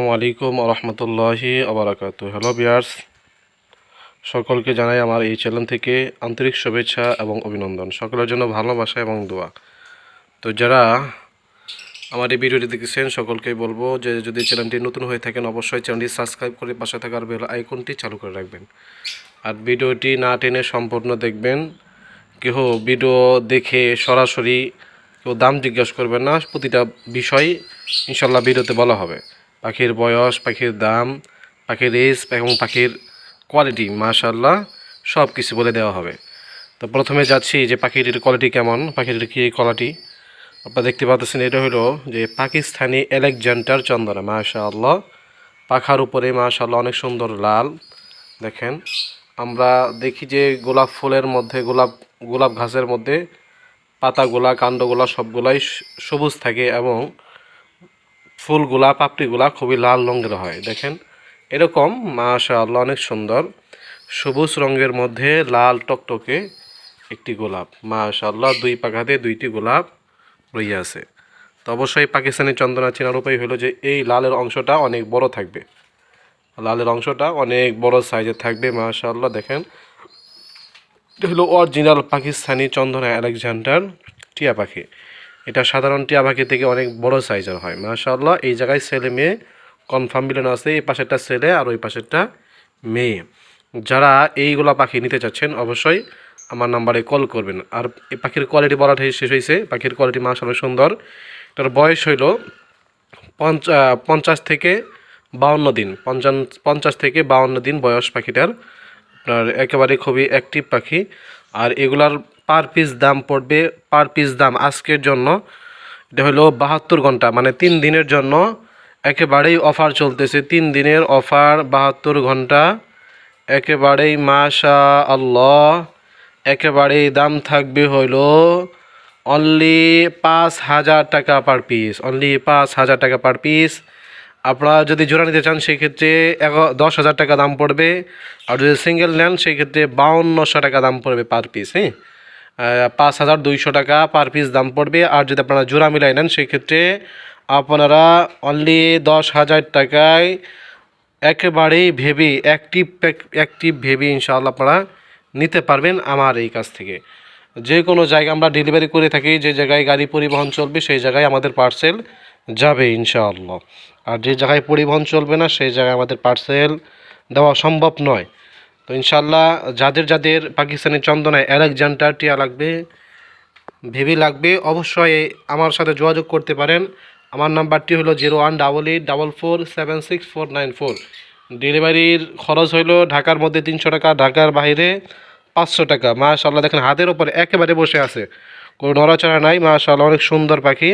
আসসালামু আলাইকুম রহমতুল্লাহি আবরাকাত হ্যালো বিয়ার্স সকলকে জানাই আমার এই চ্যানেল থেকে আন্তরিক শুভেচ্ছা এবং অভিনন্দন। সকলের জন্য ভালোবাসা এবং দোয়া। তো যারা আমার এই ভিডিওটি দেখেছেন, সকলকেই বলব যে যদি চ্যানেলটি নতুন হয়ে থাকেন, অবশ্যই চ্যানেলটি সাবস্ক্রাইব করে পাশে থাকার বেল আইকনটি চালু করে রাখবেন। আর ভিডিওটি না টেনে সম্পূর্ণ দেখবেন। কেহ ভিডিও দেখে সরাসরি কেউ দাম জিজ্ঞাসা করবেন না, প্রতিটা বিষয় ইনশাল্লাহ ভিডিওতে বলা হবে। পাখির বয়স, পাখির দাম, পাখির এজ এবং পাখির কোয়ালিটি মাশাল্লাহ সব কিছু বলে দেওয়া হবে। তো প্রথমে যাচ্ছি যে পাখিটির কোয়ালিটি কেমন, পাখিটির কী কোয়ালিটি আপনারা দেখতে পাচ্ছেন এটা হলো যে পাকিস্তানি এলেকজান্ডার চন্দনা, মাশাআল্লাহ। পাখার উপরে মাশাআল্লাহ অনেক সুন্দর লাল, দেখেন। আমরা দেখি যে গোলাপ ফুলের মধ্যে, গোলাপ গোলাপ ঘাসের মধ্যে পাতাগুলা, কাণ্ডগুলা সবগুলাই সবুজ থাকে এবং ফুলগুলা, পাপড়িগুলা খুবই লাল রঙের হয়, দেখেন। এরকম, মাশাআল্লাহ, অনেক সুন্দর। সবুজ রঙের মধ্যে লাল টকটকে একটি গোলাপ। মাশাআল্লাহ, দুই পাখাতে দুইটি গোলাপ রইয়া আছে। তো অবশ্যই পাকিস্তানি চন্দনা চেনার উপায় হলো যে, এই লালের অংশটা অনেক বড় থাকবে। লালের অংশটা অনেক বড় সাইজের থাকবে, মাশাআল্লাহ, দেখেন। এটা হলো অরিজিনাল পাকিস্তানি চন্দনা আলেকজান্ডার টিয়া পাখি। এটা সাধারণ টিয়া পাখি থেকে অনেক বড় সাইজের হয়। মাশাআল্লাহ, এই জায়গায় ছেলে মেয়ে কনফার্ম মিলন আছে, এই পাশেরটা ছেলে আর ওই পাশেরটা মেয়ে। যারা এইগুলা পাখি নিতে চাচ্ছেন, অবশ্যই আমার নাম্বারে কল করবেন। আর এই পাখির কোয়ালিটি বলাটাই শেষ হয়েছে পাখির কোয়ালিটি মাশাআল্লাহ সুন্দর। এটার বয়স হইল পঞ্চা পঞ্চাশ থেকে বাউন্ন দিন। পঞ্চান, পঞ্চাশ থেকে বাউন্ন দিন বয়স পাখিটার। আপনার একেবারে খুবই অ্যাক্টিভ পাখি। আর এগুলার পার পিস দাম পড়বে পার পিস দাম আজকের জন্য। এটা হলো বাহাত্তর ঘণ্টা মানে তিন দিনের জন্য একেবারেই অফার চলতেছে। তিন দিনের অফার বাহাত্তর ঘণ্টা, একেবারেই মাশা আল্লাহ একেবারেই দাম থাকবে হইল অনলি পাঁচ হাজার টাকা পার পিস অনলি পাঁচ হাজার টাকা পার পিস আপনারা যদি জোড়া নিতে চান, সেক্ষেত্রে দশ হাজার টাকা দাম পড়বে। আর যদি সিঙ্গেল নেন, সেক্ষেত্রে বাউন্নশো টাকা দাম পড়বে পার পিস হ্যাঁ? পাঁচ হাজার দুইশো টাকা পার পিস দাম পড়বে। আর যদি আপনারা জোড়া মিলাই নেন, সেক্ষেত্রে আপনারা অনলি দশ হাজার টাকায় একেবারেই ভেবে অ্যাক্টিভ অ্যাক্টিভ ভেবে ইনশাআল্লাহ আপনারা নিতে পারবেন আমার এই কাছ থেকে। যে কোনো জায়গায় আমরা ডেলিভারি করে থাকি, যে জায়গায় গাড়ি পরিবহন চলবে, সেই জায়গায় আমাদের পার্সেল যাবে ইনশাআল্লাহ। আর যে জায়গায় পরিবহন চলবে না, সেই জায়গায় আমাদের পার্সেল দেওয়া সম্ভব নয়। তো ইনশাআল্লাহ যাদের যাদের পাকিস্তানি চন্দনায় অ্যালেকজান্ডার টিয়া লাগবে ভেবে লাগবে, অবশ্যই আমার সাথে যোগাযোগ করতে পারেন। আমার নাম্বারটি হলো zero one double eight double four seven six four nine four. ডেলিভারির খরচ হইল ঢাকার মধ্যে তিনশো টাকা, ঢাকার বাইরে পাঁচশো টাকা। মাশাল্লাহ দেখেন হাতের ওপরে একেবারে বসে আছে। কোনো নড়াচড়া নাই মাশাল্লাহ অনেক সুন্দর পাখি।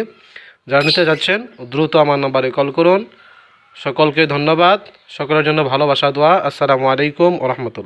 যারা নিতে যাচ্ছেন, দ্রুত আমার নাম্বারে কল করুন। সকলকে ধন্যবাদ। সকলের জন্য ভালোবাসা দোয়া। আসসালামু আলাইকুম ও রহমতুল্লাহ।